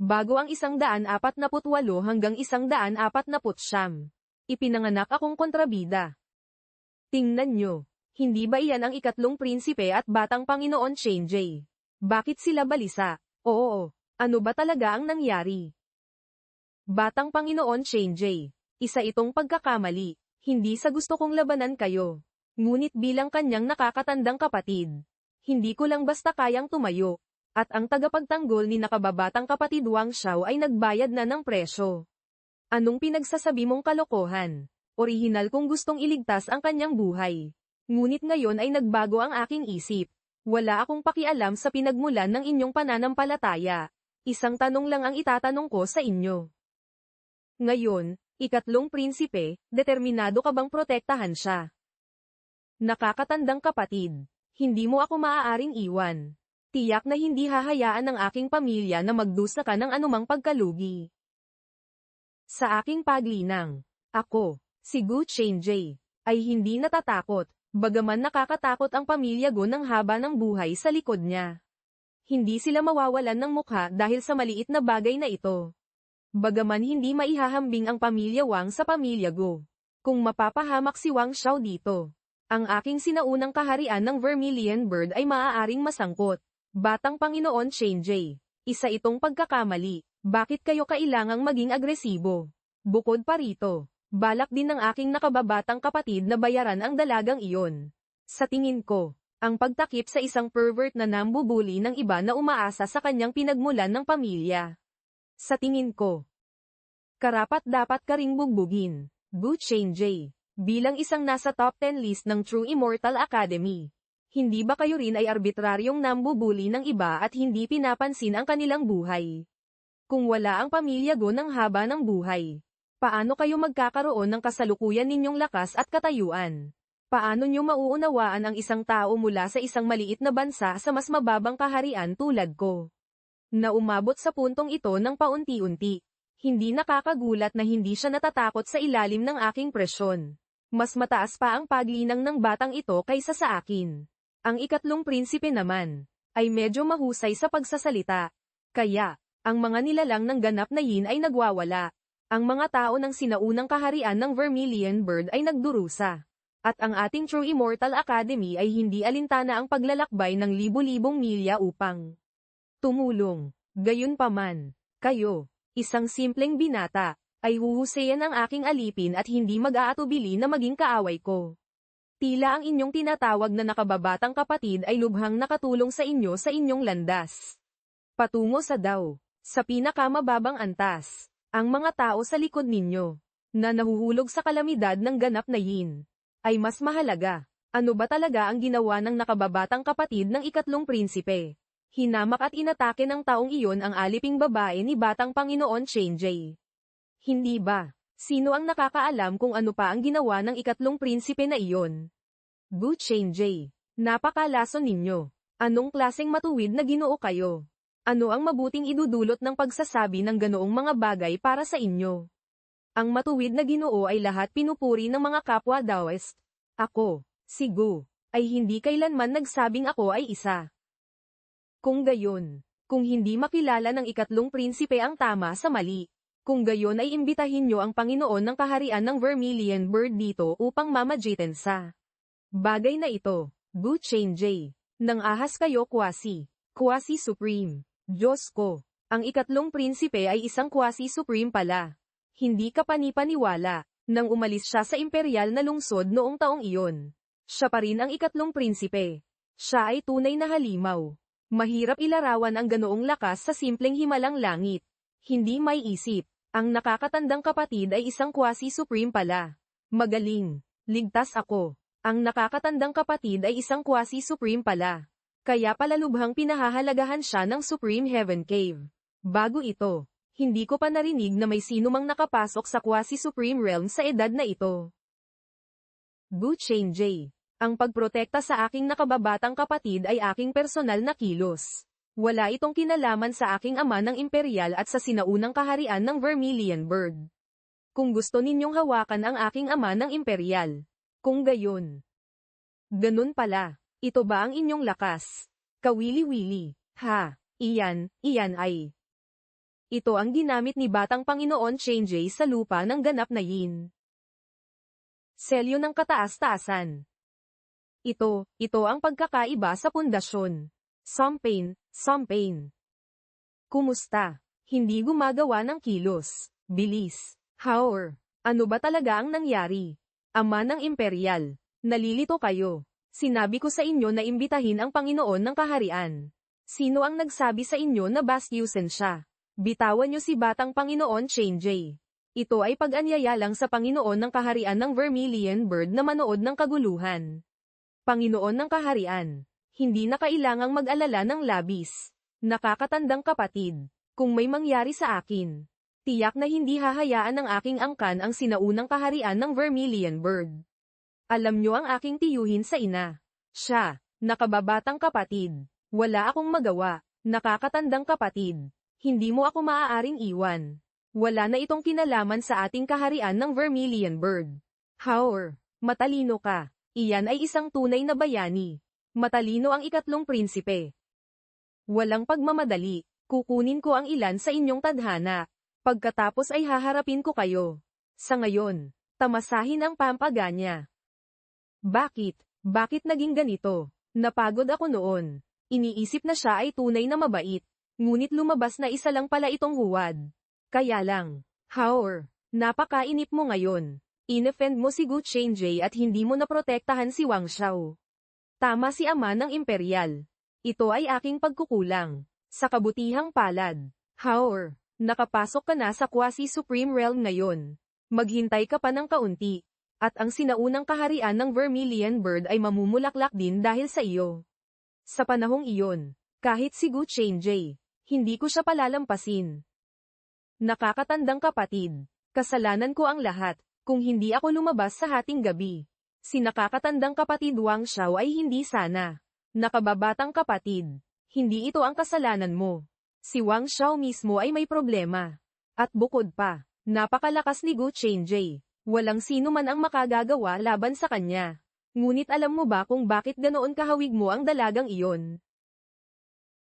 Bago ang isang daan apat na putwalo hanggang isang daan apat na putsyam. Ipinanganak akong kontrabida. Tingnan nyo. Hindi ba iyan ang ikatlong prinsipe at batang Panginoon Shenjay? Bakit sila balisa? Oo, ano ba talaga ang nangyari? Batang Panginoon Shenjay. Isa itong pagkakamali. Hindi sa gusto kong labanan kayo. Ngunit bilang kanyang nakakatandang kapatid. Hindi ko lang basta kayang tumayo. At ang tagapagtanggol ni nakababatang kapatid Wang Xiao ay nagbayad na ng presyo. Anong pinagsasabi mong kalokohan? Orihinal kong gustong iligtas ang kanyang buhay. Ngunit ngayon ay nagbago ang aking isip. Wala akong pakialam sa pinagmulan ng inyong pananampalataya. Isang tanong lang ang itatanong ko sa inyo. Ngayon, ikatlong prinsipe, determinado ka bang protektahan siya? Nakakatandang kapatid, hindi mo ako maaaring iwan. Tiyak na hindi hahayaan ng aking pamilya na magdusa ka ng anumang pagkalugi. Sa aking paglinang, ako, si Gu Chenjay, ay hindi natatakot, bagaman nakakatakot ang pamilya Gu ng haba ng buhay sa likod niya. Hindi sila mawawalan ng mukha dahil sa maliit na bagay na ito. Bagaman hindi maihahambing ang pamilya Wang sa pamilya Gu. Kung mapapahamak si Wang Xiao dito, ang aking sinaunang kaharian ng Vermilion Bird ay maaaring masangkot. Batang Panginoon Shenjay. Isa itong pagkakamali. Bakit kayo kailangang maging agresibo? Bukod pa rito, balak din ng aking nakababatang kapatid na bayaran ang dalagang iyon. Sa tingin ko, ang pagtakip sa isang pervert na nambubuli ng iba na umaasa sa kanyang pinagmulan ng pamilya. Sa tingin ko, karapat dapat ka ring bugbugin. Gu Shenjay. Bilang isang nasa top 10 list ng True Immortal Academy. Hindi ba kayo rin ay arbitraryong nambubuli ng iba at hindi pinapansin ang kanilang buhay? Kung wala ang pamilya go ng haba ng buhay, paano kayo magkakaroon ng kasalukuyan ninyong lakas at katayuan? Paano nyo mauunawaan ang isang tao mula sa isang maliit na bansa sa mas mababang kaharian tulad ko? Na umabot sa puntong ito ng paunti-unti. Hindi nakakagulat na hindi siya natatakot sa ilalim ng aking presyon. Mas mataas pa ang paglinang ng batang ito kaysa sa akin. Ang ikatlong prinsipe naman, ay medyo mahusay sa pagsasalita. Kaya, ang mga nilalang ng ganap na yin ay nagwawala. Ang mga tao ng sinaunang kaharian ng Vermilion Bird ay nagdurusa. At ang ating True Immortal Academy ay hindi alintana ang paglalakbay ng libu-libong milya upang tumulong. Gayunpaman, kayo, isang simpleng binata, ay huhusayan ang aking alipin at hindi mag-aatubili na maging kaaway ko. Tila ang inyong tinatawag na nakababatang kapatid ay lubhang nakatulong sa inyo sa inyong landas. Patungo sa daw, sa pinakamababang antas, ang mga tao sa likod ninyo, na nahuhulog sa kalamidad ng ganap na yin, ay mas mahalaga. Ano ba talaga ang ginawa ng nakababatang kapatid ng ikatlong prinsipe? Hinamak at inatake ng taong iyon ang aliping babae ni Batang Panginoon Shenjay. Hindi ba? Sino ang nakakaalam kung ano pa ang ginawa ng ikatlong prinsipe na iyon? Gu Chenjay. Napakalaso ninyo. Anong klaseng matuwid na ginoo kayo? Ano ang mabuting idudulot ng pagsasabi ng ganoong mga bagay para sa inyo? Ang matuwid na ginoo ay lahat pinupuri ng mga kapwa Daoist. Ako, si Gu, ay hindi kailanman nagsabing ako ay isa. Kung gayon, kung hindi makilala ng ikatlong prinsipe ang tama sa mali, kung gayon ay imbitahin nyo ang Panginoon ng kaharian ng Vermilion Bird dito upang mamajitin sa bagay na ito. Gu Chenjay. Nang ahas kayo kwasi. Kwasi Supreme. Diyos ko. Ang ikatlong prinsipe ay isang kwasi Supreme pala. Hindi ka panipaniwala. Nang umalis siya sa imperial na lungsod noong taong iyon. Siya pa rin ang ikatlong prinsipe. Siya ay tunay na halimaw. Mahirap ilarawan ang ganoong lakas sa simpleng himalang langit. Hindi may isip. Ang nakakatandang kapatid ay isang quasi-supreme pala. Magaling. Ligtas ako. Ang nakakatandang kapatid ay isang quasi-supreme pala. Kaya pala lubhang pinahahalagahan siya ng Supreme Heaven Cave. Bago ito, hindi ko pa narinig na may sinumang nakapasok sa quasi-supreme realm sa edad na ito. Gu Chenjay. Ang pagprotekta sa aking nakababatang kapatid ay aking personal na kilos. Wala itong kinalaman sa aking ama ng imperial at sa sinaunang kaharian ng Vermilion Bird. Kung gusto ninyong hawakan ang aking ama ng imperial. Kung gayon. Ganun pala. Ito ba ang inyong lakas? Kawili-wili. Ha, iyan, iyan ay. Ito ang ginamit ni Batang Panginoon Changey sa lupa ng ganap na yin. Selyo ng kataas-taasan. Ito, ito ang pagkakaiba sa pundasyon. Sompain, Sompain. Kumusta? Hindi gumagawa ng kilos. Bilis. Hower. Ano ba talaga ang nangyari? Ama ng Imperial. Nalilito kayo. Sinabi ko sa inyo na imbitahin ang Panginoon ng Kaharian. Sino ang nagsabi sa inyo na bastyusen siya? Bitawan niyo si Batang Panginoon Changey. Ito ay pag-anyaya lang sa Panginoon ng Kaharian ng Vermilion Bird na manood ng kaguluhan. Panginoon ng Kaharian. Hindi na kailangang mag-alala ng labis. Nakakatandang kapatid. Kung may mangyari sa akin, tiyak na hindi hahayaan ng aking angkan ang sinaunang kaharian ng Vermilion Bird. Alam nyo ang aking tiyuhin sa ina. Siya, nakababatang kapatid. Wala akong magawa. Nakakatandang kapatid. Hindi mo ako maaaring iwan. Wala na itong kinalaman sa ating kaharian ng Vermilion Bird. Hower, matalino ka. Iyan ay isang tunay na bayani. Matalino ang ikatlong prinsipe. Walang pagmamadali. Kukunin ko ang ilan sa inyong tadhana. Pagkatapos ay haharapin ko kayo. Sa ngayon, tamasahin ang pampaganya. Bakit? Bakit naging ganito? Napagod ako noon. Iniisip na siya ay tunay na mabait. Ngunit lumabas na isa lang pala itong huwad. Kaya lang. Hower, napakainip mo ngayon. Inefend mo si Gu Chenjie at hindi mo naprotektahan si Wang Xiao. Tama si ama ng imperial. Ito ay aking pagkukulang. Sa kabutihang palad. Hower, nakapasok ka na sa quasi-supreme realm ngayon. Maghintay ka pa ng kaunti. At ang sinaunang kaharian ng Vermilion Bird ay mamumulaklak din dahil sa iyo. Sa panahong iyon, kahit si Gu Chenjie, hindi ko siya palalampasin. Nakakatandang kapatid, kasalanan ko ang lahat, kung hindi ako lumabas sa hating gabi. Si nakakatandang kapatid Wang Xiao ay hindi sana. Nakababatang kapatid, hindi ito ang kasalanan mo. Si Wang Xiao mismo ay may problema. At bukod pa, napakalakas ni Gu Chenjie. Walang sino man ang makagagawa laban sa kanya. Ngunit alam mo ba kung bakit ganoon kahawig mo ang dalagang iyon?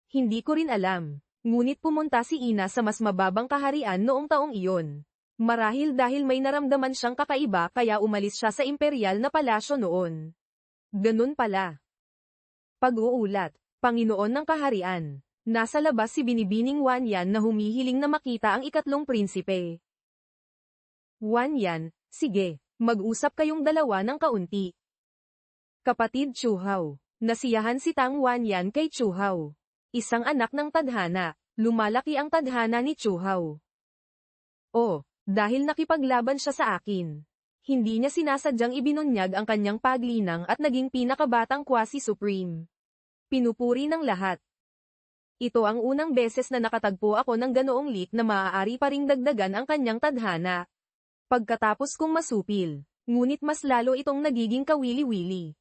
Hindi ko rin alam. Ngunit pumunta si Ina sa mas mababang kaharian noong taong iyon. Marahil dahil may naramdaman siyang kakaiba kaya umalis siya sa imperial na palasyo noon. Ganun pala. Pag-uulat, Panginoon ng Kaharian. Nasa labas si Binibining Wan Yan na humihiling na makita ang ikatlong prinsipe. Wan Yan, sige, mag-usap kayong dalawa ng kaunti. Kapatid Chuhaw, nasiyahan si Tang Wan Yan kay Chuhaw. Isang anak ng tadhana, lumalaki ang tadhana ni Chuhaw. Oh, dahil nakipaglaban siya sa akin. Hindi niya sinasadyang ibinunyag ang kanyang paglinang at naging pinakabatang quasi-supreme. Pinupuri ng lahat. Ito ang unang beses na nakatagpo ako ng ganoong leak na maaari pa ring dagdagan ang kanyang tadhana. Pagkatapos kong masupil, ngunit mas lalo itong nagiging kawili-wili.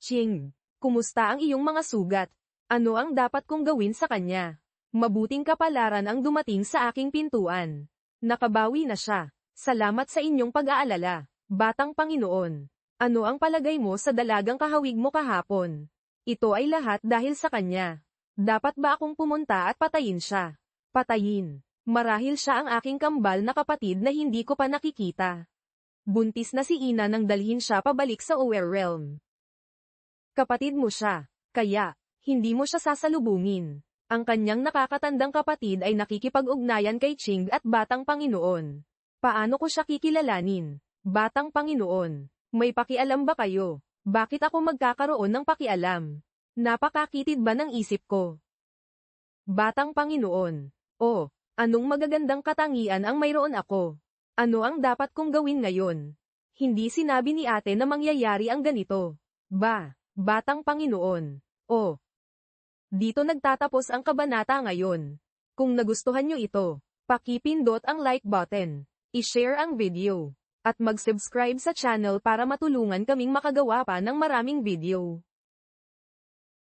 Ching, kumusta ang iyong mga sugat? Ano ang dapat kong gawin sa kanya? Mabuting kapalaran ang dumating sa aking pintuan. Nakabawi na siya. Salamat sa inyong pag-aalala, Batang Panginoon. Ano ang palagay mo sa dalagang kahawig mo kahapon? Ito ay lahat dahil sa kanya. Dapat ba akong pumunta at patayin siya? Patayin. Marahil siya ang aking kambal na kapatid na hindi ko pa nakikita. Buntis na si Ina nang dalhin siya pabalik sa Ower Realm. Kapatid mo siya, kaya, hindi mo siya sasalubungin. Ang kanyang nakakatandang kapatid ay nakikipag-ugnayan kay Ching at Batang Panginoon. Paano ko siya kikilalanin? Batang Panginoon, may pakialam ba kayo? Bakit ako magkakaroon ng pakialam? Napakakitid ba ng isip ko? Batang Panginoon, oh, Anong magagandang katangian ang mayroon ako? Ano ang dapat kong gawin ngayon? Hindi sinabi ni ate na mangyayari ang ganito. Ba, batang Panginoon. O. Dito nagtatapos ang kabanata ngayon. Kung nagustuhan nyo ito, pakipindot ang like button, i-share ang video, at mag-subscribe sa channel para matulungan kaming makagawa pa ng maraming video.